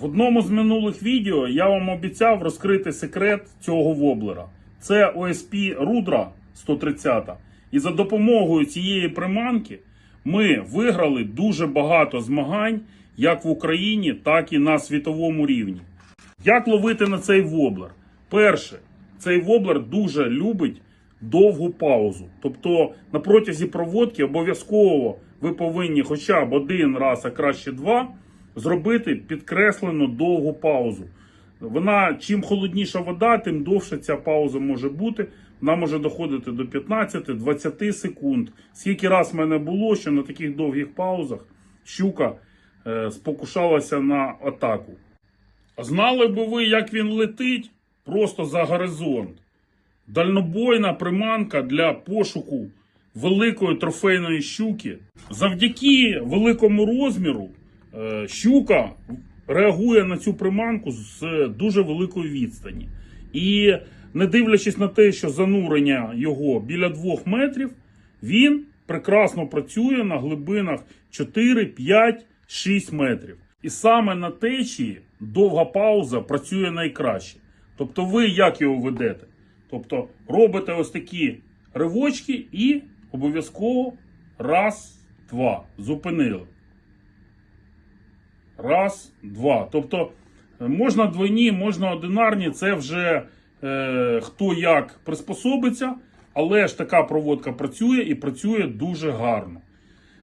В одному з минулих відео я вам обіцяв розкрити секрет цього воблера. Це OSP Rudra 130. І за допомогою цієї приманки ми виграли дуже багато змагань як в Україні, так і на світовому рівні. Як ловити на цей воблер? Перше, цей воблер дуже любить довгу паузу. Тобто на протязі проводки обов'язково ви повинні хоча б один раз, а краще два, зробити підкреслену довгу паузу. Вона чим холодніша вода, тим довше ця пауза може бути. Вона може доходити до 15-20 секунд. Скільки раз в мене було, що на таких довгих паузах щука е, спокушалася на атаку. Знали би ви, як він летить просто за горизонт. Дальнобойна приманка для пошуку великої трофейної щуки. Завдяки великому розміру щука реагує на цю приманку з дуже великої відстані. І не дивлячись на те, що занурення його біля 2 метрів, він прекрасно працює на глибинах 4, 5, 6 метрів. І саме на течії довга пауза працює найкраще. Тобто ви як його ведете? Тобто робите ось такі ривочки і обов'язково раз, два. Зупинили. Раз, два. Тобто е, можна двойні, можна одинарні, це вже е, хто як приспособиться, але ж така проводка працює і працює дуже гарно.